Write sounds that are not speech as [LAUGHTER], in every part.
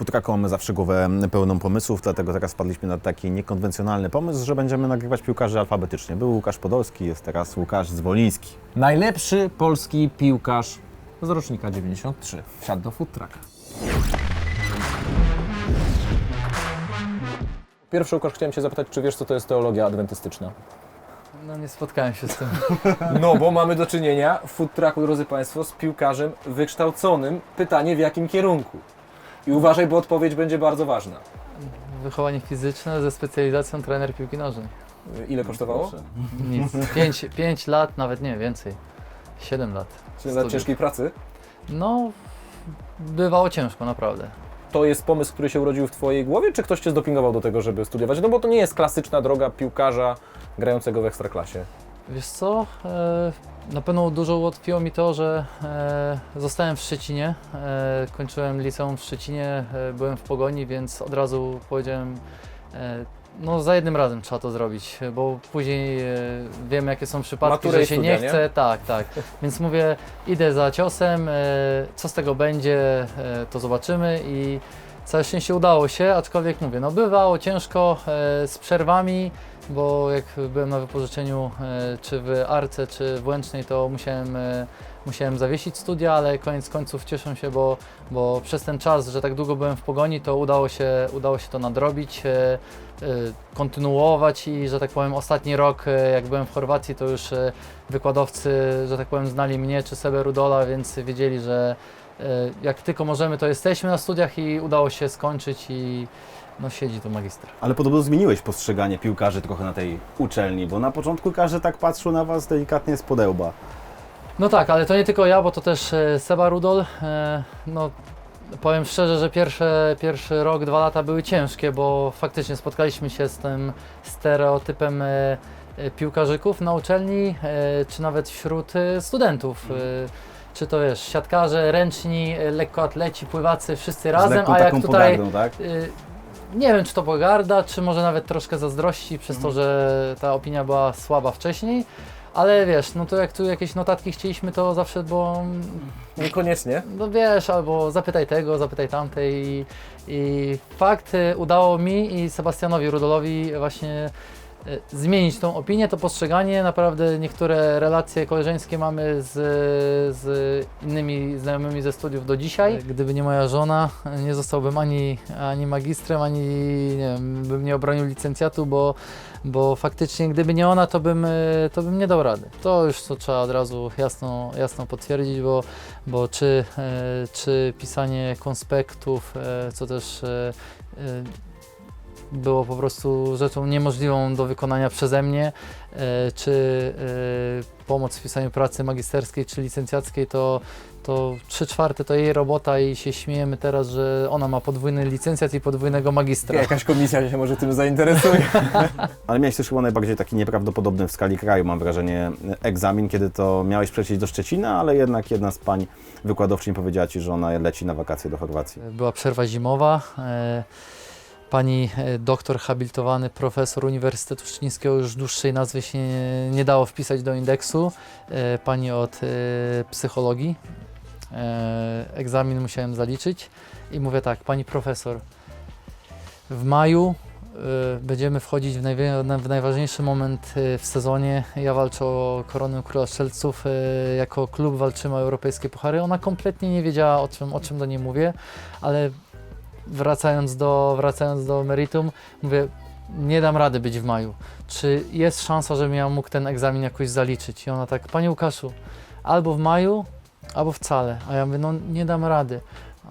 Futraką mamy zawsze głowę pełną pomysłów, dlatego teraz wpadliśmy na taki niekonwencjonalny pomysł, że będziemy nagrywać piłkarzy alfabetycznie. Był Łukasz Podolski, jest teraz Łukasz Zwoliński. Najlepszy polski piłkarz z rocznika 93. Wsiadł do food trucka. Pierwszy, Łukasz, chciałem Cię zapytać, czy wiesz, co to jest teologia adwentystyczna? No nie spotkałem się z tym. No, bo mamy do czynienia w food trucku, drodzy Państwo, z piłkarzem wykształconym. Pytanie, w jakim kierunku? I uważaj, bo odpowiedź będzie bardzo ważna. Wychowanie fizyczne ze specjalizacją trener piłki nożnej. Ile kosztowało? Nic. [LAUGHS] 5 pięć lat, nawet nie, więcej. 7 lat. Czyli za Studiów. ciężkiej pracy? No, bywało ciężko, naprawdę. To jest pomysł, który się urodził w Twojej głowie, czy ktoś Cię zdopingował do tego, żeby studiować? No bo to nie jest klasyczna droga piłkarza grającego w ekstraklasie. Wiesz co, e, na pewno dużo ułatwiło mi to, że e, zostałem w Szczecinie, e, kończyłem liceum w Szczecinie, byłem w Pogoni, więc od razu powiedziałem, no za jednym razem trzeba to zrobić, bo później wiem jakie są przypadki, Maturę że się studia, nie nie? chce, tak, tak. Więc mówię, idę za ciosem, co z tego będzie, to zobaczymy i całe szczęście udało się, aczkolwiek mówię, no bywało ciężko z przerwami, bo jak byłem na wypożyczeniu e, czy w Arce, czy w Łęcznej, to musiałem, e, musiałem zawiesić studia, ale koniec końców cieszę się, bo, bo przez ten czas, że tak długo byłem w pogoni, to udało się, udało się to nadrobić, e, kontynuować i, że tak powiem, ostatni rok, jak byłem w Chorwacji, to już wykładowcy, że tak powiem, znali mnie czy Sebę Rudola, więc wiedzieli, że jak tylko możemy, to jesteśmy na studiach i udało się skończyć i no siedzi tu magister. Ale podobno zmieniłeś postrzeganie piłkarzy trochę na tej uczelni, bo na początku każdy tak patrzył na Was delikatnie z podełba. No tak, ale to nie tylko ja, bo to też e, Seba Rudol. E, No, powiem szczerze, że pierwsze, pierwszy rok, dwa lata były ciężkie, bo faktycznie spotkaliśmy się z tym stereotypem e, e, piłkarzyków na uczelni, e, czy nawet wśród e, studentów. E, Czy to wiesz, siatkarze, ręczni, e, lekkoatleci, pływacy, wszyscy z razem, lekką a jak taką tutaj pogardą, tak? Y, Nie wiem, czy to pogarda, czy może nawet troszkę zazdrości przez to, że ta opinia była słaba wcześniej. Ale wiesz, no to jak tu jakieś notatki chcieliśmy, to zawsze było, Niekoniecznie. no wiesz, albo zapytaj tego, zapytaj tamtej. I, i fakt y, udało mi i Sebastianowi Rudolowi właśnie zmienić tą opinię, to postrzeganie. Naprawdę niektóre relacje koleżeńskie mamy z, z innymi znajomymi ze studiów do dzisiaj. Gdyby nie moja żona, nie zostałbym ani, ani magistrem, ani nie wiem, bym nie obronił licencjatu, bo, bo faktycznie gdyby nie ona, to bym, y, to bym nie dał rady. To już to trzeba od razu jasno, jasno potwierdzić, bo, bo czy, e, czy pisanie konspektów, e, co też e, e, było po prostu rzeczą niemożliwą do wykonania przeze mnie, e, czy e, pomoc w pisaniu pracy magisterskiej czy licencjackiej, to, to trzy czwarte to jej robota i się śmiejemy teraz, że ona ma podwójny licencjat i podwójnego magistra. Jakaś komisja się może tym zainteresuje. [LAUGHS] Ale miałeś też chyba najbardziej taki nieprawdopodobny w skali kraju, mam wrażenie, egzamin, kiedy to miałeś przejść do Szczecina, ale jednak jedna z pań wykładowczyń powiedziała Ci, że ona leci na wakacje do Chorwacji. Była przerwa zimowa. e, Pani e, doktor habilitowany profesor Uniwersytetu Szczecińskiego, już dłuższej nazwy się nie, dało wpisać do indeksu. E, Pani od e, psychologii. Egzamin musiałem zaliczyć i mówię tak, pani profesor, w maju będziemy wchodzić w, w najważniejszy moment w sezonie. Ja walczę o koronę króla strzelców. Jako klub walczymy o europejskie puchary. Ona kompletnie nie wiedziała o czym, o czym do niej mówię, ale wracając do, wracając do meritum, mówię, nie dam rady być w maju. Czy jest szansa, żebym ja mógł ten egzamin jakoś zaliczyć? I ona tak, panie Łukaszu, albo w maju, albo wcale. A ja mówię, no nie dam rady.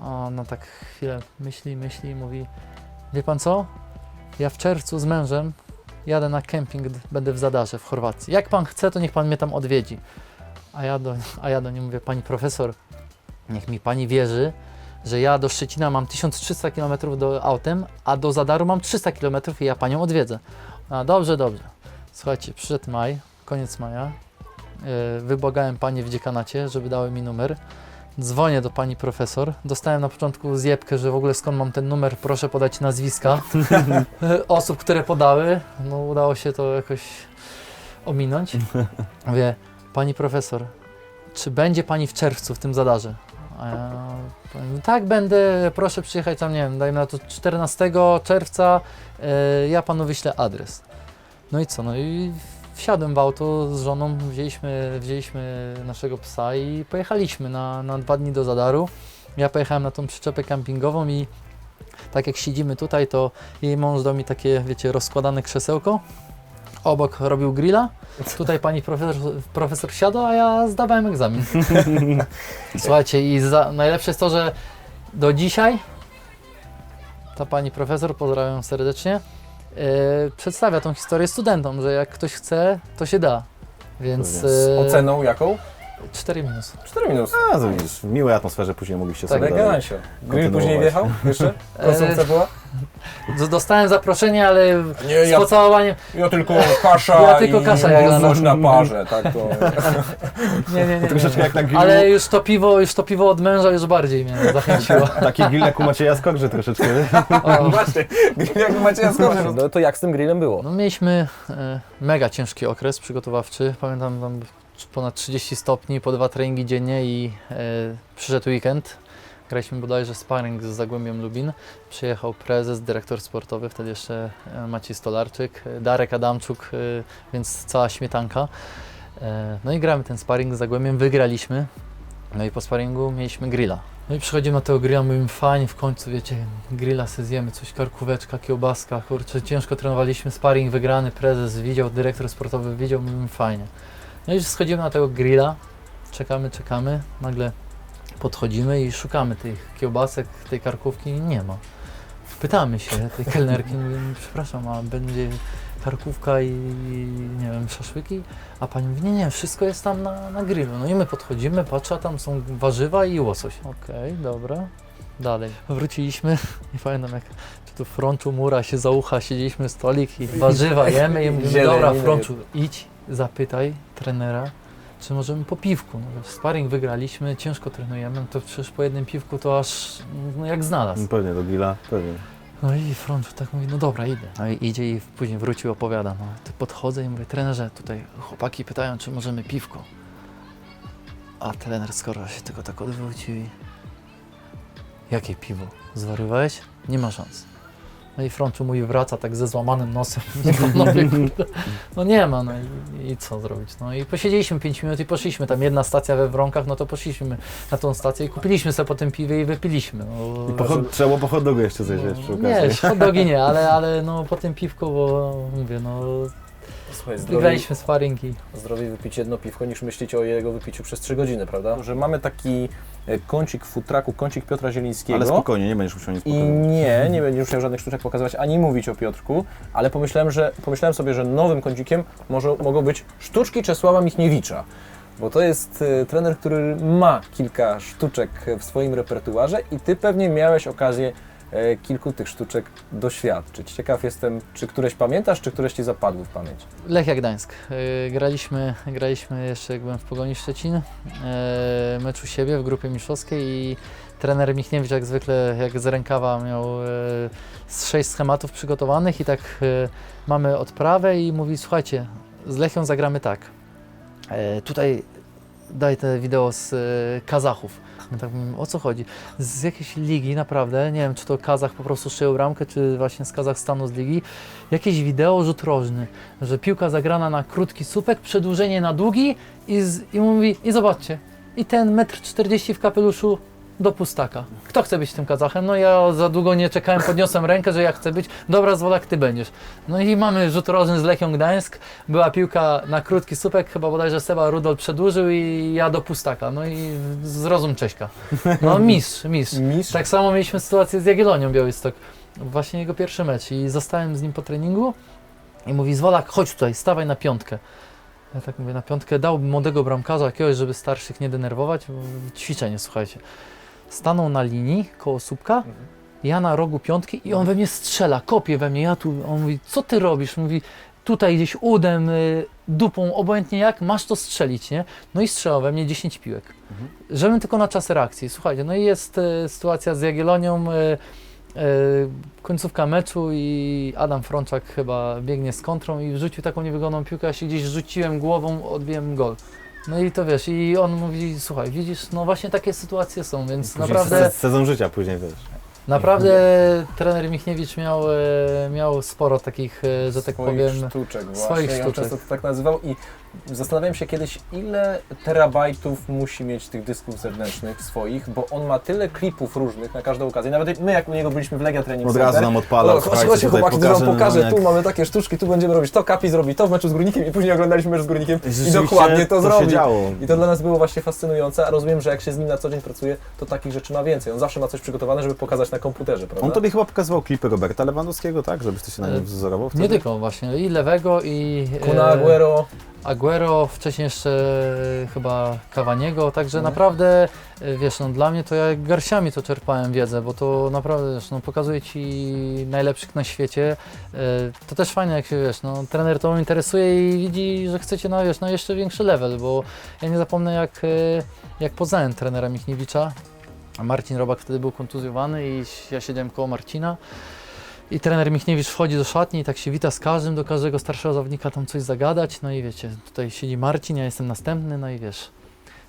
A ona tak chwilę myśli, myśli i mówi, wie pan co? Ja w czerwcu z mężem jadę na kemping, będę w Zadarze w Chorwacji. Jak pan chce, to niech pan mnie tam odwiedzi. A ja do, a ja do niej mówię, pani profesor, niech mi pani wierzy, że ja do Szczecina mam 1300 km do autem, a do Zadaru mam 300 km i ja panią odwiedzę. A dobrze, dobrze. Słuchajcie, przyszedł maj, koniec maja. Yy, wybłagałem panie w dziekanacie, żeby dały mi numer. Dzwonię do pani profesor. Dostałem na początku zjebkę, że w ogóle skąd mam ten numer, proszę podać nazwiska e, osób, które podały. No udało się to jakoś ominąć. [LAUGHS] Mówię, pani profesor, czy będzie pani w czerwcu w tym zadarze? Powiem, tak będę, proszę przyjechać tam, nie wiem, dajmy na to 14 czerwca, e, ja panu wyślę adres. No i co, no i wsiadłem w auto z żoną, wzięliśmy, wzięliśmy naszego psa i pojechaliśmy na, na dwa dni do Zadaru. Ja pojechałem na tą przyczepę kampingową i tak jak siedzimy tutaj, to jej mąż dał mi takie, wiecie, rozkładane krzesełko. Obok robił grilla. Tutaj pani profesor, profesor siadła, a ja zdawałem egzamin. [LAUGHS] Słuchajcie, i za, najlepsze jest to, że do dzisiaj ta pani profesor, pozdrawiam serdecznie, e, przedstawia tą historię studentom, że jak ktoś chce, to się da. Więc Z Z e, oceną jaką? 4 minus. 4 minus. A, to widzisz, w miłej atmosferze później mogliście Tak, sobie dalej. Elegancio. Grill kontynuować. później wjechał jeszcze? [LAUGHS] Konsumpcja była? Z- [LAUGHS] Dostałem zaproszenie, ale Nie, z ja, pocałowaniem. ja tylko kasza Ja tylko i kasza jak na- na parze, tak to... [LAUGHS] Nie, nie, nie. Troszeczkę nie. jak na grillu. Ale już to piwo, już to piwo od męża już bardziej mnie zachęciło. Taki grill jak u Macieja Skogrze troszeczkę. O, Właśnie, jak macie jaskorze. No to jak z tym grillem było? No mieliśmy e, mega ciężki okres przygotowawczy. Pamiętam tam ponad 30 stopni, po dwa treningi dziennie i e, przyszedł weekend. Graliśmy bodajże sparring z Zagłębiem Lubin. Przyjechał prezes, dyrektor sportowy, wtedy jeszcze e, Maciej Stolarczyk, e, Darek Adamczuk, e, więc cała śmietanka. E, no i gramy ten sparring z Zagłębiem, wygraliśmy. No i po sparingu mieliśmy grilla. No i przychodzimy na tego grilla, mówimy fajnie, w końcu wiecie, grilla se zjemy, coś, karkóweczka, kiełbaska, kurczę, ciężko trenowaliśmy, sparring wygrany, prezes widział, dyrektor sportowy widział, mówimy fajnie. No i schodzimy na tego grilla, czekamy, czekamy, nagle podchodzimy i szukamy tych kiełbasek, tej karkówki, nie ma. Pytamy się tej kelnerki, mówimy, przepraszam, a będzie karkówka i nie wiem, szaszłyki? A pani mówi, nie, nie, wszystko jest tam na, na grillu. No i my podchodzimy, patrzę, a tam są warzywa i łosoś. Okej, dobra. Dalej. Wróciliśmy [LAUGHS] i pamiętam jak czy tu Fronczu Mura się za ucha, siedzieliśmy stolik i warzywa jemy i mówimy, dobra nie Fronczu, idź, zapytaj trenera, czy możemy po piwku. No, sparring wygraliśmy, ciężko trenujemy, to przecież po jednym piwku to aż no, jak znalazł. Pewnie do grilla, pewnie. No i Frącz tak mówi, no dobra, idę. No i idzie i później wrócił, opowiada. No, to podchodzę i mówię, trenerze, tutaj chłopaki pytają, czy możemy piwko. A trener skoro się tylko tak odwrócił i... Jakie piwo? Zwariowałeś? Nie ma szans. No i Frączu mój wraca tak ze złamanym nosem. [LAUGHS] Panowie, kurde, no nie ma, no i, i co zrobić? No i posiedzieliśmy 5 minut i poszliśmy. Tam jedna stacja we Wronkach, no to poszliśmy na tą stację i kupiliśmy sobie po tym piwie i wypiliśmy. No, I po, hot- trzeba było po hot dogu jeszcze zejść przy okazji. nie, [LAUGHS] hot dogi nie, ale, ale no po tym piwku, bo mówię, no Słuchaj, wygraliśmy sparingi. zdrowiej wypić jedno piwko niż myślicie o jego wypiciu przez 3 godziny, prawda? Że mamy taki kącik w futraku, kącik Piotra Zielińskiego. Ale spokojnie, nie będziesz musiał nic I nie, nie będziesz musiał żadnych sztuczek pokazywać, ani mówić o Piotrku, ale pomyślałem, że, pomyślałem sobie, że nowym kącikiem może, mogą być sztuczki Czesława Michniewicza. Bo to jest e, trener, który ma kilka sztuczek w swoim repertuarze i ty pewnie miałeś okazję e, kilku tych sztuczek doświadczyć. Ciekaw jestem, czy któreś pamiętasz, czy któreś ci zapadły w pamięć. Lechia Gdańsk. Yy, graliśmy, graliśmy jeszcze jak byłem w Pogoni Szczecin, yy, mecz u siebie w grupie mistrzowskiej i trener Michniewicz jak zwykle, jak z rękawa miał sześć schematów przygotowanych i tak mamy odprawę i mówi słuchajcie, z Lechią zagramy tak. Tutaj daj te wideo z yy, Kazachów. My tak mówimy, o co chodzi? Z jakiejś ligi naprawdę, nie wiem czy to Kazach po prostu szyją bramkę, czy właśnie z Kazachstanu z ligi, jakieś wideo rzut rożny, że piłka zagrana na krótki słupek, przedłużenie na długi i, z, i mówi, i zobaczcie, i ten metr 40 w kapeluszu do pustaka. Kto chce być tym Kazachem? No ja za długo nie czekałem, podniosłem rękę, że ja chcę być. Dobra, Zwolak, ty będziesz. No i mamy rzut rożny z Lechią Gdańsk. Była piłka na krótki słupek, chyba bodajże Seba Rudol przedłużył i ja do pustaka. No i zrozum Cześka. No mistrz, mistrz. [LAUGHS] Mistrz? Tak samo mieliśmy sytuację z Jagiellonią Białystok. Właśnie jego pierwszy mecz i zostałem z nim po treningu i mówi Zwolak, chodź tutaj, stawaj na piątkę. Ja tak mówię, na piątkę dał młodego bramkarza jakiegoś, żeby starszych nie denerwować. Ćwiczenie, słuchajcie. Stanął na linii koło słupka, ja na rogu piątki i on we mnie strzela, kopie we mnie. Ja tu, on mówi, co ty robisz? Mówi, tutaj gdzieś udem, y, dupą, obojętnie jak, masz to strzelić, nie? No i strzela we mnie 10 piłek. Żebym tylko na czas reakcji. Słuchajcie, no i jest e, sytuacja z Jagiellonią, e, e, końcówka meczu i Adam Frączak chyba biegnie z kontrą i wrzucił taką niewygodną piłkę, ja się gdzieś rzuciłem głową, odbiłem gol. No i to wiesz, i on mówi, słuchaj, widzisz, no właśnie takie sytuacje są, więc Później naprawdę, se- Sezon życia później, wiesz. Naprawdę trener Michniewicz miał, e, miał sporo takich, e, że tak swoich powiem, sztuczek właśnie. swoich Ja on sztuczek. często to tak nazywał i zastanawiałem się kiedyś, ile terabajtów musi mieć tych dysków zewnętrznych swoich, bo on ma tyle klipów różnych na każdą okazję. Nawet my, jak u niego byliśmy w Legia Training Od razu Center, nam odpala, o, słuchajcie, chodźcie tutaj chłopaki, to wam pokażę, pokażę, no, tu jak- mamy takie sztuczki, tu będziemy robić to, Kapi zrobi to w meczu z Górnikiem i później oglądaliśmy mecz z Górnikiem i Rzeczywiście dokładnie to, to zrobi. się działo. I to dla nas było właśnie fascynujące, a rozumiem, że jak się z nim na co dzień pracuje, to takich rzeczy ma więcej. On zawsze ma coś przygotowane, żeby pokazać na komputerze, prawda? On tobie chyba pokazywał klipy Roberta Lewandowskiego, tak? Żebyś ty się na E, nim wzorował wtedy? nie tylko właśnie, i lewego, i Kuna e, Aguero, Aguero, wcześniej jeszcze e, chyba Cavaniego, także Mhm. naprawdę, wiesz, no dla mnie to ja jak garściami to czerpałem wiedzę, bo to naprawdę, wiesz, no pokazuje Ci najlepszych na świecie. To też fajne, jak się, wiesz, no trener to interesuje i widzi, że chcecie na, wiesz, na jeszcze większy level, bo ja nie zapomnę jak, jak poznałem trenera Michniewicza, a Marcin Robak wtedy był kontuzjowany i ja siedziałem koło Marcina. I trener Michniewicz wchodzi do szatni i tak się wita z każdym, do każdego starszego zawodnika tam coś zagadać. No i wiecie, tutaj siedzi Marcin, ja jestem następny, no i wiesz,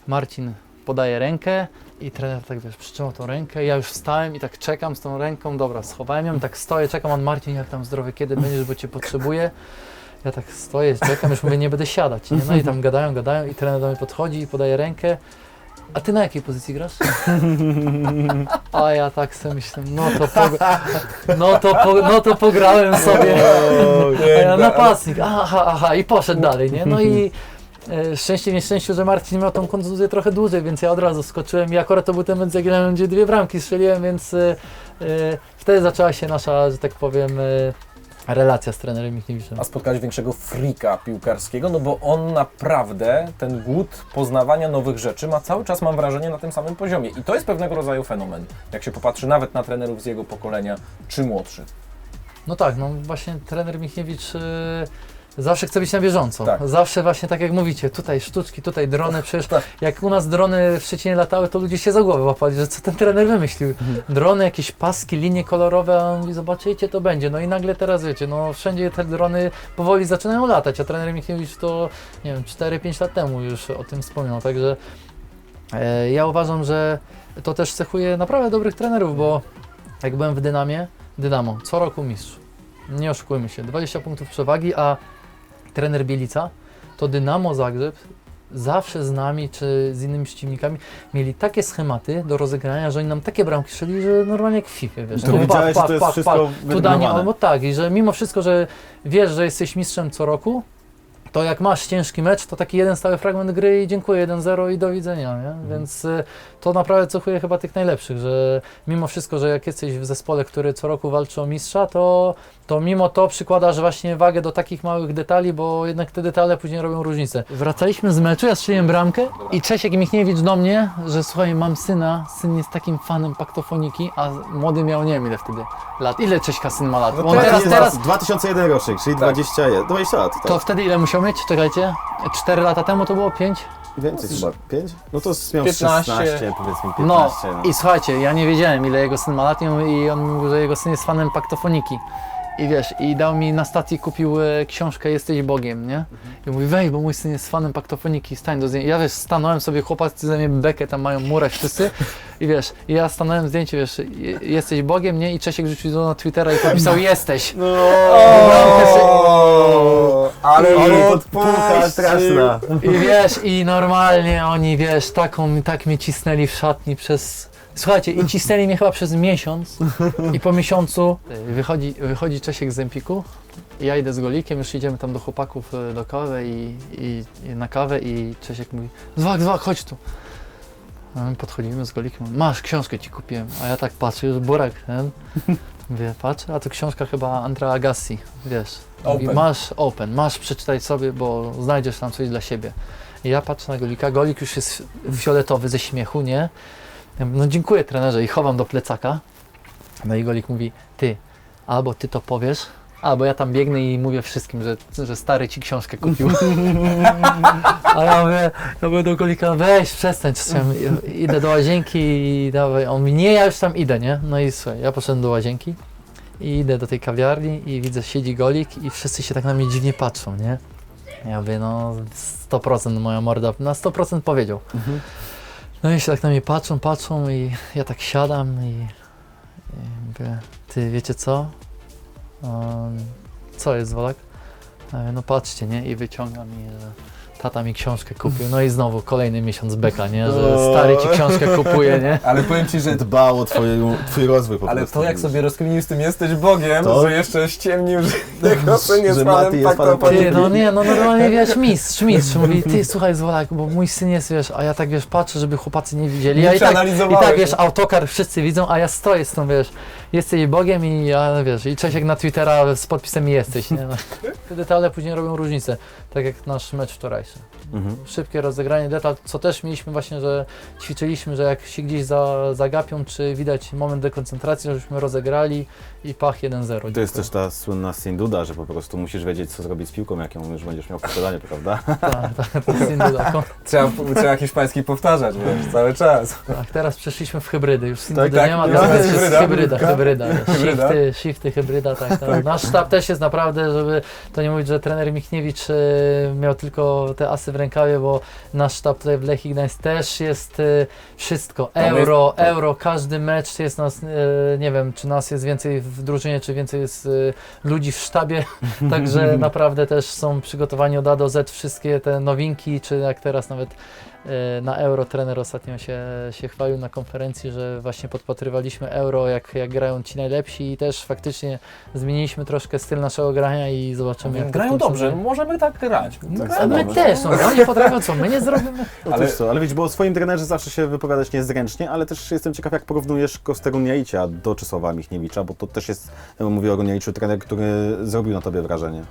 Marcin podaje rękę i trener tak wiesz, przytrzymał tą rękę. Ja już wstałem i tak czekam z tą ręką, dobra, schowałem ją, tak stoję, czekam, on Marcin, jak tam zdrowy, kiedy będziesz, bo cię potrzebuję. Ja tak stoję, czekam, już mówię, nie będę siadać. Nie? No i tam gadają, gadają i trener do mnie podchodzi i podaje rękę. A ty na jakiej pozycji grasz? [LAUGHS] A ja tak sobie myślę, no to, pog- no to, po- no to pograłem sobie. [LAUGHS] A ja napastnik, aha, aha, i poszedł dalej, nie? No i e, szczęście w nieszczęściu, że Marcin miał tą kontuzję trochę dłużej, więc ja od razu skoczyłem i akurat to był ten Jagiellonem, gdzie dwie bramki strzeliłem, więc e, e, wtedy zaczęła się nasza, że tak powiem, e, relacja z trenerem Michniewiczem. A spotkałeś większego frika piłkarskiego, no bo on naprawdę ten głód poznawania nowych rzeczy ma cały czas, mam wrażenie, na tym samym poziomie. I to jest pewnego rodzaju fenomen, jak się popatrzy nawet na trenerów z jego pokolenia czy młodszych. No tak, no właśnie trener Michniewicz e, zawsze chce być na bieżąco. Tak. Zawsze właśnie tak jak mówicie, tutaj sztuczki, tutaj drony, przecież Tak. jak u nas drony w Szczecinie latały, to ludzie się za głowę łapali, że co ten trener wymyślił. Drony, jakieś paski, linie kolorowe, a on mówi, zobaczycie, to będzie. No i nagle teraz wiecie, no wszędzie te drony powoli zaczynają latać, a trener Michniewicz to, nie wiem, 4-5 lat temu już o tym wspomniał, także e, ja uważam, że to też cechuje naprawdę dobrych trenerów, bo jak byłem w Dynamie, Dynamo, co roku mistrz. Nie oszukujmy się, 20 punktów przewagi, a trener Bielica to Dynamo Zagrzeb zawsze z nami czy z innymi przeciwnikami mieli takie schematy do rozegrania, że oni nam takie bramki strzeli, że normalnie jak w FIFA, wiesz. To No, widziałeś, to jest wszystko Tu danie, albo tak, i że mimo wszystko, że wiesz, że jesteś mistrzem co roku, to jak masz ciężki mecz, to taki jeden stały fragment gry i dziękuję, 1-0 i do widzenia, nie? Mhm. Więc y, to naprawdę cechuje chyba tych najlepszych, że mimo wszystko, że jak jesteś w zespole, który co roku walczy o mistrza, to, to mimo to przykładasz właśnie wagę do takich małych detali, bo jednak te detale później robią różnicę. Wracaliśmy z meczu, ja strzeliłem bramkę i Czesiek Michniewicz do mnie, że słuchaj, mam syna, syn jest takim fanem paktofoniki, a młody miał nie wiem ile wtedy lat. Ile Cześka syn ma lat? No Bo on teraz- teraz, teraz, 2001 rocznik, czyli Tak. 21, 20 lat. Tak. to wtedy ile musiał mieć? Czekajcie. 4 lata temu to było 5? Więcej chyba, 5? No to miał 15. 16, powiedzmy 15. No, No, i słuchajcie, ja nie wiedziałem ile jego syn ma lat i on- i on mówił, że jego syn jest fanem paktofoniki. I wiesz, i dał mi na stacji, kupił e, książkę Jesteś Bogiem, nie? I mówi, weź, bo mój syn jest fanem paktofoniki, stań do zdjęcia. Ja wiesz, stanąłem sobie, chłopacy ze mnie bekę, tam mają murę wszyscy. I wiesz, i ja stanąłem zdjęcie, wiesz, je- jesteś Bogiem, nie? I Czesiek rzucił to na Twittera i podpisał, jesteś. No, ale ale podpucha straszna. I wiesz, i normalnie oni, wiesz, taką, tak mnie cisnęli w szatni przez... Słuchajcie, i cisnęli mnie chyba przez miesiąc i po miesiącu wychodzi, wychodzi Czesiek z Empiku i ja idę z Golikiem, już idziemy tam do chłopaków y, do kawy i, i, i na kawę i Czesiek mówi Zwak, Zwak, chodź tu. A my podchodzimy z Golikiem, masz, książkę ci kupiłem, a ja tak patrzę, już burak ten, mówię, patrzę, a to książka chyba Andrea Agassi, wiesz, mówi, Open. masz open, masz przeczytać sobie, bo znajdziesz tam coś dla siebie. I ja patrzę na Golika, Golik już jest fioletowy ze śmiechu, nie? Ja mówię, no dziękuję trenerze i chowam do plecaka. No i Golik mówi, ty, albo ty to powiesz, albo ja tam biegnę i mówię wszystkim, że, że stary ci książkę kupił. [LAUGHS] A ja mówię, ja mówię do Golika, weź przestań, idę do łazienki i dawaj. On mówi, nie, ja już tam idę, nie? No i słuchaj, ja poszedłem do łazienki i idę do tej kawiarni i widzę, siedzi Golik i wszyscy się tak na mnie dziwnie patrzą, nie? Ja mówię, no 100% moja morda, na 100% powiedział. No i się tak na mnie patrzą, patrzą i ja tak siadam i, i mówię, ty wiecie co? Um, co jest mówię, no patrzcie, nie? I wyciągam i tata mi książkę kupił. No i znowu kolejny miesiąc beka, nie? Że stary ci książkę kupuje, nie? [LAUGHS] Ale powiem Ci, że Dbał o twoje, twój rozwój po ale prostu. to jak sobie rozkminił z tym jesteś Bogiem, To- że jeszcze ściemnił, że [LAUGHS] tego syn jest Że panem Mati jest panem Paktopoli. Ty, no nie, no normalnie [LAUGHS] wiesz, mistrz, mistrz. Mówi, ty słuchaj Zwolak, bo mój syn jest, wiesz, a ja tak wiesz, patrzę, żeby chłopacy nie widzieli. Ja Nie i tak, i przeanalizowałeś, tak wiesz, nie? autokar wszyscy widzą, a ja stoję z tą, wiesz, jesteś Bogiem i ja, wiesz, i Czesiek na Twittera z podpisem jesteś, nie? No. [LAUGHS] Te detale później robią różnicę, tak jak nasz mecz wczorajszy. Mhm. Szybkie rozegranie, detal, co też mieliśmy właśnie, że ćwiczyliśmy, że jak się gdzieś za, zagapią, czy widać moment dekoncentracji, żebyśmy rozegrali i pach 1-0. To jest też ta słynna Sinduda, że po prostu musisz wiedzieć, co zrobić z piłką, jak ją już będziesz miał w posiadaniu, prawda? Tak, tak, to jest zakon. Trzeba, trzeba hiszpański powtarzać, wiesz, cały czas. Tak, teraz przeszliśmy w hybrydy, już Sindudy Tak, tak, nie ma, teraz jest hybryda. hybryda, hybryda, wiesz, Hybryda. shifty, shifty, hybryda, tak, tak. Nasz sztab też jest naprawdę, żeby to nie mówić, że trener Michniewicz e, miał tylko te asy w rękawie, bo nasz sztab tutaj w Lechii Gdańsk też jest e, wszystko, Tam euro, jest- tak. euro, każdy mecz jest nas, e, nie wiem, czy nas jest więcej w drużynie, czy więcej jest e, ludzi w sztabie, [LAUGHS] także naprawdę też są przygotowani od A do Z wszystkie te nowinki, czy jak teraz nawet na Euro trener ostatnio się, się chwalił na konferencji, że właśnie podpatrywaliśmy Euro, jak, jak grają ci najlepsi i też faktycznie zmieniliśmy troszkę styl naszego grania i zobaczymy jak to Grają dobrze, możemy tak grać. Tak A samo. my też, no oni potrafią co, my nie zrobimy. [LAUGHS] Ale, Ale- co, ale widzisz, bo o swoim trenerze zawsze się wypowiadać niezręcznie, ale też jestem ciekaw, jak porównujesz Kostę Runiaicia do Czesława Michniewicza, bo to też jest, mówię o Runiaiczu, trener, który zrobił na tobie wrażenie.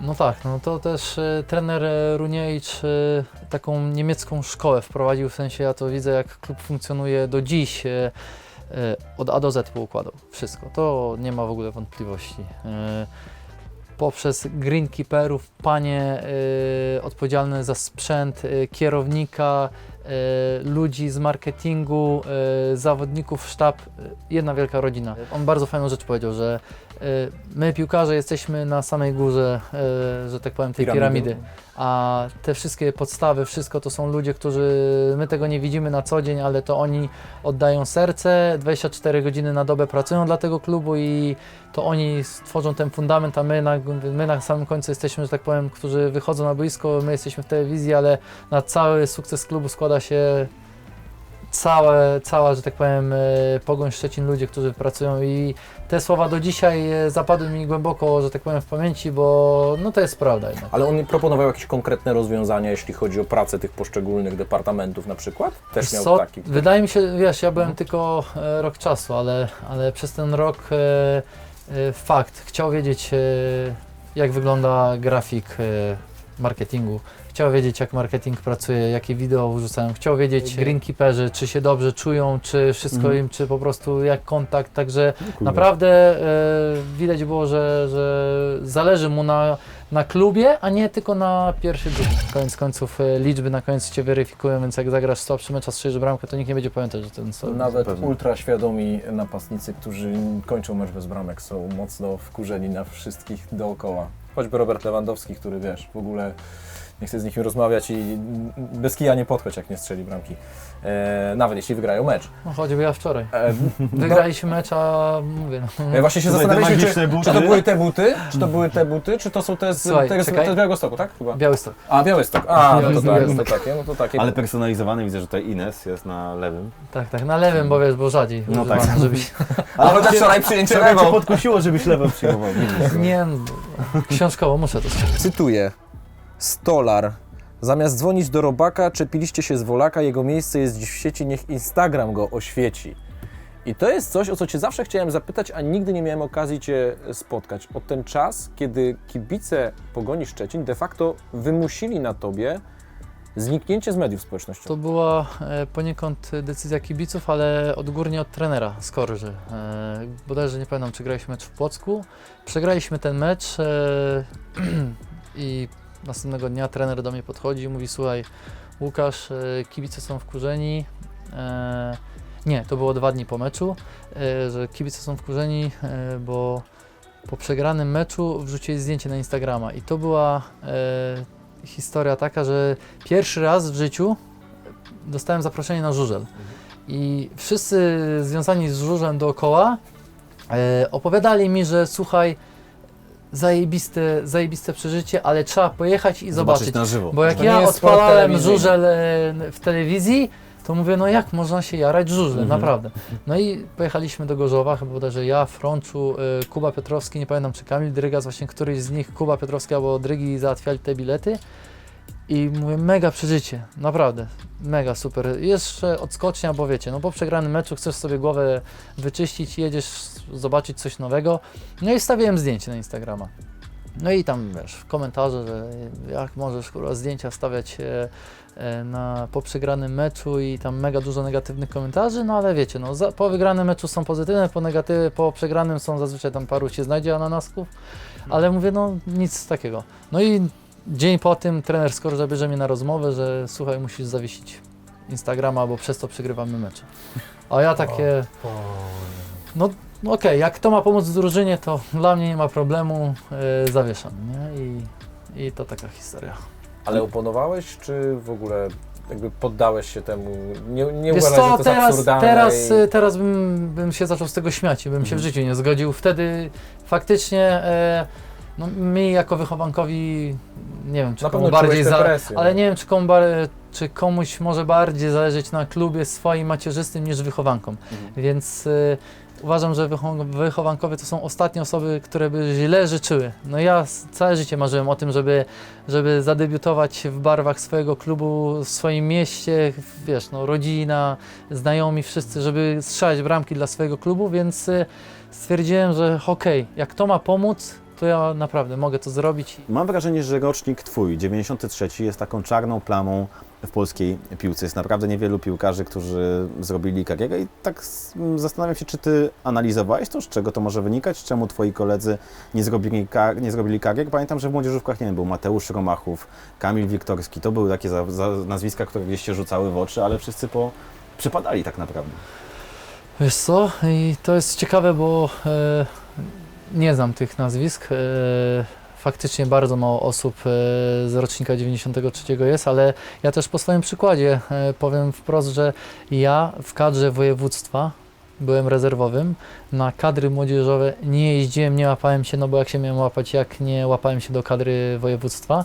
No tak, no to też e, trener e, Runiewicz e, taką niemiecką szkołę wprowadził, w sensie ja to widzę jak klub funkcjonuje do dziś. E, e, od A do Z poukładał wszystko, to nie ma w ogóle wątpliwości. E, poprzez greenkeeperów, panie e, odpowiedzialne za sprzęt, e, kierownika, ludzi z marketingu, e, zawodników, sztab, e, jedna wielka rodzina. On bardzo fajną rzecz powiedział, że e, my piłkarze jesteśmy na samej górze, e, że tak powiem, tej piramidy. A te wszystkie podstawy, wszystko to są ludzie, którzy my tego nie widzimy na co dzień, ale to oni oddają serce, 24 godziny na dobę pracują dla tego klubu i to oni stworzą ten fundament, a my na, my na samym końcu jesteśmy, że tak powiem, którzy wychodzą na boisko, my jesteśmy w telewizji, ale na cały sukces klubu składa się całe, cała, że tak powiem, e, Pogoń Szczecin, ludzie, którzy pracują i te słowa do dzisiaj e, zapadły mi głęboko, że tak powiem, w pamięci, bo no to jest prawda jednak. Ale on proponował jakieś konkretne rozwiązania, jeśli chodzi o pracę tych poszczególnych departamentów na przykład? Też miał co, taki. Wydaje mi się, wiesz, ja byłem Mhm. tylko e, rok czasu, ale, ale przez ten rok fakt, chciał wiedzieć jak wygląda grafik marketingu, chciał wiedzieć jak marketing pracuje, jakie wideo wrzucają, chciał wiedzieć greenkeeperzy, czy się dobrze czują, czy wszystko Mhm. im, czy po prostu jak kontakt, także Kurde. naprawdę e, widać było, że, że zależy mu na, na klubie, a nie tylko na pierwszy drugi. Koniec końców e, liczby na koniec cię weryfikują, więc jak zagrasz słabszy mecz, a strzelisz bramkę, to nikt nie będzie pamiętać, że ten co. Nawet Pewnie. ultra świadomi napastnicy, którzy kończą mecz bez bramek, są mocno wkurzeni na wszystkich dookoła. Choćby Robert Lewandowski, który wiesz, w ogóle nie chce z nikim rozmawiać i bez kija nie podchodź, jak nie strzeli bramki e, nawet jeśli wygrają mecz. No choćby ja wczoraj. E, [LAUGHS] Wygraliśmy mecz, a mówię, no, E, Właśnie się zastanawiam. czy, czy to były te buty, czy to były te buty, czy to są te z, Słuchaj, te, te z Białegostoku, tak? Chyba. Białystok. A, Białystok. A, no to tak, no to takie, no to takie. Ale personalizowany widzę, że tutaj Ines jest na lewym. Tak, tak, na lewym, bo wiesz, bo rzadziej. No tak. Żeby. [LAUGHS] Ale chociaż wczoraj przyjęcie Cię lewą. podkusiło, żebyś lewą przyjmował. Nie, no, książkowo muszę to zrobić. Cytuję. Stolar Zamiast dzwonić do robaka, czepiliście się z Wolaka, jego miejsce jest dziś w sieci, niech Instagram go oświeci. I to jest coś, o co Cię zawsze chciałem zapytać, a nigdy nie miałem okazji Cię spotkać. O ten czas, kiedy kibice Pogoni Szczecin de facto wymusili na Tobie zniknięcie z mediów społecznościowych. To była e, poniekąd decyzja kibiców, ale odgórnie od trenera z Korży. E, bodajże nie pamiętam, czy graliśmy mecz w Płocku. Przegraliśmy ten mecz e, [CLEARS THROAT] i następnego dnia trener do mnie podchodzi i mówi: Słuchaj, Łukasz, e, kibice są wkurzeni. E, nie, to było dwa dni po meczu, e, że kibice są wkurzeni, bo po przegranym meczu wrzucili zdjęcie na Instagrama i to była historia taka, że pierwszy raz w życiu dostałem zaproszenie na żużel. I wszyscy związani z żużlem dookoła opowiadali mi, że słuchaj, zajebiste, zajebiste przeżycie, ale trzeba pojechać i zobaczyć. na żywo. Bo jak To nie ja jest sport odpalałem telewizyjny. żużel e, w telewizji, to mówię, no jak można się jarać żużlem, Mhm. naprawdę. No i pojechaliśmy do Gorzowa, chyba bodajże ja, Frączu, e, Kuba Piotrowski, nie pamiętam czy Kamil Drygas, właśnie któryś z nich, Kuba Piotrowski albo Drygi załatwiali te bilety. I mówię, mega przeżycie, naprawdę, mega super. Jeszcze odskocznia, bo wiecie, no po przegranym meczu chcesz sobie głowę wyczyścić, jedziesz zobaczyć coś nowego. No i stawiałem zdjęcie na Instagrama. No i tam wiesz, w komentarze, że jak możesz kurwa zdjęcia stawiać e, e, na, po przegranym meczu i tam mega dużo negatywnych komentarzy, no ale wiecie, no za, po wygranym meczu są pozytywne, po negatywy, po przegranym są zazwyczaj tam paru się znajdzie ananasków, ale mówię, no nic takiego. No i dzień po tym trener Skorża bierze mnie na rozmowę, że słuchaj, musisz zawiesić Instagrama, bo przez to przegrywamy mecze. A ja takie, no no okej, jak to ma pomóc drużynie, to dla mnie nie ma problemu, e, zawieszam, nie? I, I to taka historia. Ale oponowałeś, czy w ogóle jakby poddałeś się temu? Nie, nie Wiesz uważasz, że co, to jest teraz, absurdalne teraz, i... y, teraz bym, bym się zaczął z tego śmiać i bym się w Mhm. życiu nie zgodził. Wtedy faktycznie e, no, mi jako wychowankowi, nie wiem, czy Na komu pewno bardziej czułeś tę za, presję, ale no. nie wiem, czy, komu, bar- czy komuś może bardziej zależeć na klubie swoim macierzystym niż wychowankom. Mhm. Więc y, uważam, że wycho- wychowankowie to są ostatnie osoby, które by źle życzyły. No ja s- całe życie marzyłem o tym, żeby, żeby zadebiutować w barwach swojego klubu, w swoim mieście, wiesz, no rodzina, znajomi, wszyscy, żeby strzelać bramki dla swojego klubu, więc y, stwierdziłem, że okej, jak to ma pomóc, to ja naprawdę mogę to zrobić. Mam wrażenie, że rocznik Twój, 93, jest taką czarną plamą w polskiej piłce. Jest naprawdę niewielu piłkarzy, którzy zrobili karierę i tak zastanawiam się, czy Ty analizowałeś to, z czego to może wynikać, czemu Twoi koledzy nie zrobili, kar- nie zrobili karier. Pamiętam, że w młodzieżówkach, nie wiem, był Mateusz Romachów, Kamil Wiktorski, to były takie za, za nazwiska, które gdzieś się rzucały w oczy, ale wszyscy po, przypadali tak naprawdę. Wiesz co, i to jest ciekawe, bo e, nie znam tych nazwisk. E, faktycznie bardzo mało osób e, z rocznika 93 jest, ale ja też po swoim przykładzie e, powiem wprost, że ja w kadrze województwa byłem rezerwowym. Na kadry młodzieżowe nie jeździłem, nie łapałem się, no bo jak się miałem łapać, jak nie łapałem się do kadry województwa.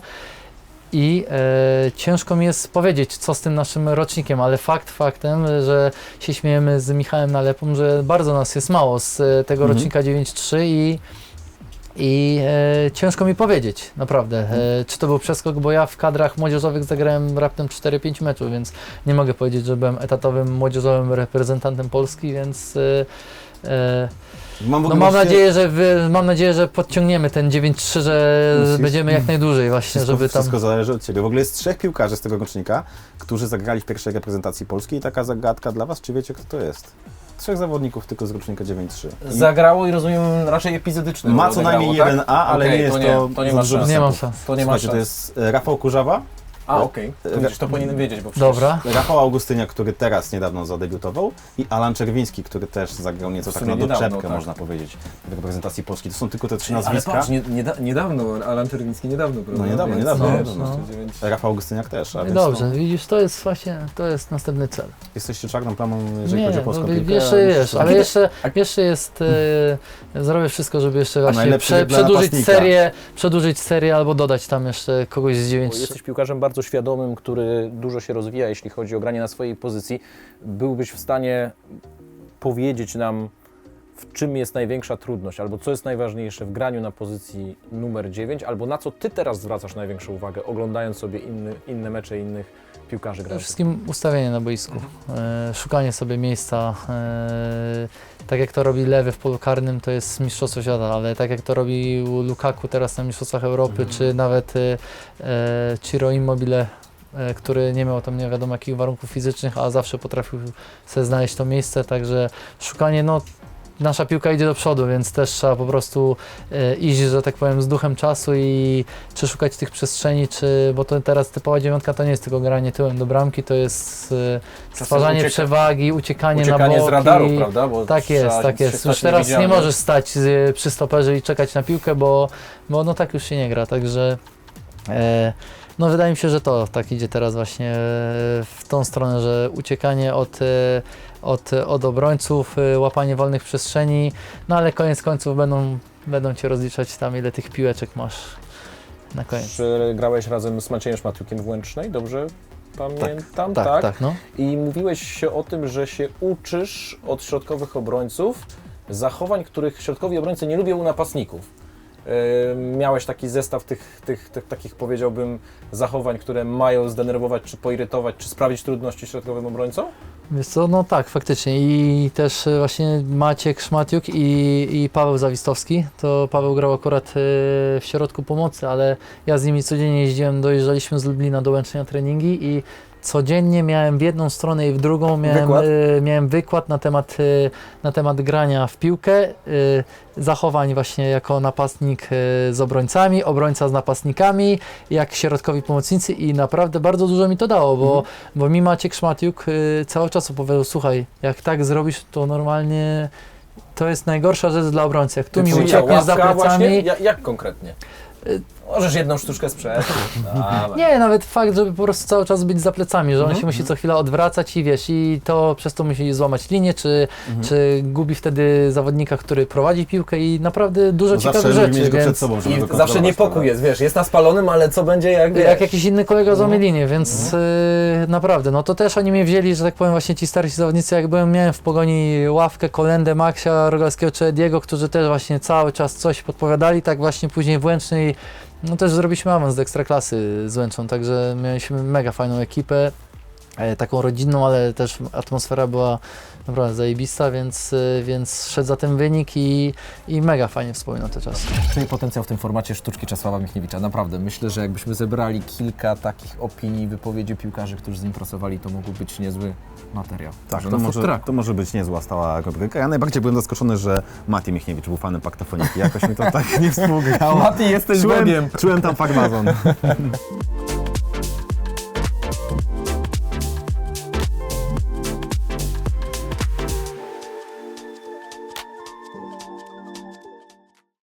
I e, ciężko mi jest powiedzieć, co z tym naszym rocznikiem, ale fakt faktem, że się śmiejemy z Michałem Nalepą, że bardzo nas jest mało z e, tego Mhm. rocznika 9.3 i, i e, ciężko mi powiedzieć, naprawdę, e, czy to był przeskok, bo ja w kadrach młodzieżowych zagrałem raptem 4-5 meczów, więc nie mogę powiedzieć, że byłem etatowym młodzieżowym reprezentantem Polski, więc e, e, Mam, w no ogóle mam się- nadzieję, że wy, mam nadzieję, że podciągniemy ten 9.3, że Musisz- będziemy jak najdłużej właśnie, Wszystko, żeby tam... wszystko zależy od Ciebie. W ogóle jest trzech piłkarzy z tego rocznika, którzy zagrali w pierwszej reprezentacji Polskiej i taka zagadka dla Was, czy wiecie kto to jest? Trzech zawodników tylko z rocznika 9-3. I Zagrało i rozumiem raczej epizodyczny. Ma rol co najmniej odegrało, jeden A, ale Okej, nie jest to to, nie- to nie za ma dużo szans. Nie mam występów. szans. To nie ma Słuchajcie, szans. to jest e, Rafał Kurzawa, A, okej. To widzisz, To powinienem wiedzieć, bo przecież... Dobra. Rafał Augustynia, który teraz niedawno zadebiutował i Alan Czerwiński, który też zagrał nieco tak sumie na niedawno, doczepkę, tak. można powiedzieć, w reprezentacji Polskiej. To są tylko te trzy Ale nazwiska. patrz, nie, nie, niedawno, Alan Czerwiński niedawno, prawda? No niedawno, Więc niedawno, wiesz, no, dziewięć- Rafał Augustyniak też, a No więc Dobrze, no, widzisz, to jest właśnie, to jest następny cel. jesteście czarną plamą, jeżeli Nie, chodzi o polską no, piłkę. jeszcze myślę, ale jeszcze, a- jeszcze jest, e, zrobię wszystko, żeby jeszcze właśnie najlepszy prze, dla przedłużyć napastnika. serię, przedłużyć serię albo dodać tam jeszcze kogoś z 9 Jesteś piłkarzem bardzo świadomym, który dużo się rozwija, jeśli chodzi o granie na swojej pozycji. Byłbyś w stanie powiedzieć nam, w czym jest największa trudność, albo co jest najważniejsze w graniu na pozycji numer 9, albo na co Ty teraz zwracasz największą uwagę, oglądając sobie inny, inne mecze innych piłkarzy Przede wszystkim ustawienie na boisku, e, szukanie sobie miejsca, e, tak jak to robi Lewy w polu karnym, to jest mistrzostwo świata, ale tak jak to robił Lukaku teraz na mistrzostwach Europy, Mhm. czy nawet e, e, Ciro Immobile, e, który nie miał tam nie wiadomo jakich warunków fizycznych, a zawsze potrafił sobie znaleźć to miejsce, także szukanie, no nasza piłka idzie do przodu, więc też trzeba po prostu e, iść, że tak powiem, z duchem czasu i czy szukać tych przestrzeni, czy, bo to teraz typowa dziewiątka to nie jest tylko granie tyłem do bramki, to jest e, stwarzanie ucieka- przewagi, uciekanie, Uciekanie na boki. z radarów, prawda? Bo Tak jest, tak jest. Już teraz nie możesz stać z, przy stoperze i czekać na piłkę, bo, bo no tak już się nie gra, także e, no wydaje mi się, że to tak idzie teraz właśnie w tą stronę, że uciekanie od, e, od, od obrońców, e, łapanie wolnych przestrzeni, no ale koniec końców będą, będą Cię rozliczać tam, ile tych piłeczek masz na koniec. Czy grałeś razem z Maciejem Szmatiukiem w Łęcznej? Dobrze pamiętam? Tak, tak, no. I mówiłeś się o tym, że się uczysz od środkowych obrońców zachowań, których środkowi obrońcy nie lubią u napastników. Miałeś taki zestaw tych, tych, tych takich, powiedziałbym, zachowań, które mają zdenerwować, czy poirytować, czy sprawić trudności środkowym obrońcom? Wiesz co, no tak, faktycznie. I też e, właśnie Maciek Szmatiuk i, i Paweł Zawistowski. To Paweł grał akurat e, w środku pomocy, ale ja z nimi codziennie jeździłem, dojeżdżaliśmy z Lublina do łączenia treningi i codziennie miałem w jedną stronę i w drugą miałem Wykład? e, miałem wykład na temat, e, na temat grania w piłkę, e, zachowań właśnie jako napastnik e, z obrońcami, obrońca z napastnikami, jak środkowi pomocnicy i naprawdę bardzo dużo mi to dało, bo Mhm. bo mi Maciek Szmatiuk y, cały czas opowiadał, słuchaj, jak tak zrobisz, to normalnie to jest najgorsza rzecz dla obrońcy. Jak tu mi uciekniesz za właśnie? plecami. Ja, jak konkretnie? Możesz jedną sztuczkę sprzedać. [LAUGHS] Dawaj. Nie, nawet fakt, żeby po prostu cały czas być za plecami, że on Mhm. się musi co chwilę odwracać i wiesz, i to przez to musi złamać linię, czy, Mhm. czy gubi wtedy zawodnika, który prowadzi piłkę i naprawdę dużo No ciekawych rzeczy, mieć go przed więc sobą, żeby I zawsze kontrolować, niepokój prawda? jest, wiesz, jest na spalonym, ale co będzie jak wiesz. jak jakiś inny kolega złamie Mhm. linię, więc y, naprawdę, no to też oni mnie wzięli, że tak powiem, właśnie ci starsi zawodnicy, jak byłem, miałem w pogoni ławkę, Kolendę, Maxia, Rogalskiego czy Ediego, którzy też właśnie cały czas coś podpowiadali, tak właśnie później w Łęcznej, no też zrobiliśmy awans do Ekstraklasy z Łęczą, także mieliśmy mega fajną ekipę, e, taką rodzinną, ale też atmosfera była naprawdę zajebista, więc, y, więc szedł za ten wynik i, i mega fajnie wspominam te czasy. Czuję potencjał w tym formacie sztuczki Czesława Michniewicza. Naprawdę. Myślę, że jakbyśmy zebrali kilka takich opinii, wypowiedzi piłkarzy, którzy z nim pracowali, to mógłby być niezły materiał. Tak, to może, to może być niezła stała rubryka. Ja najbardziej byłem zaskoczony, że Mati Michniewicz był fanem paktofoniki. Jakoś mi to tak [LAUGHS] nie współgrało. Mati, jesteś Czułem, bogiem. czułem tam farmazon. [LAUGHS]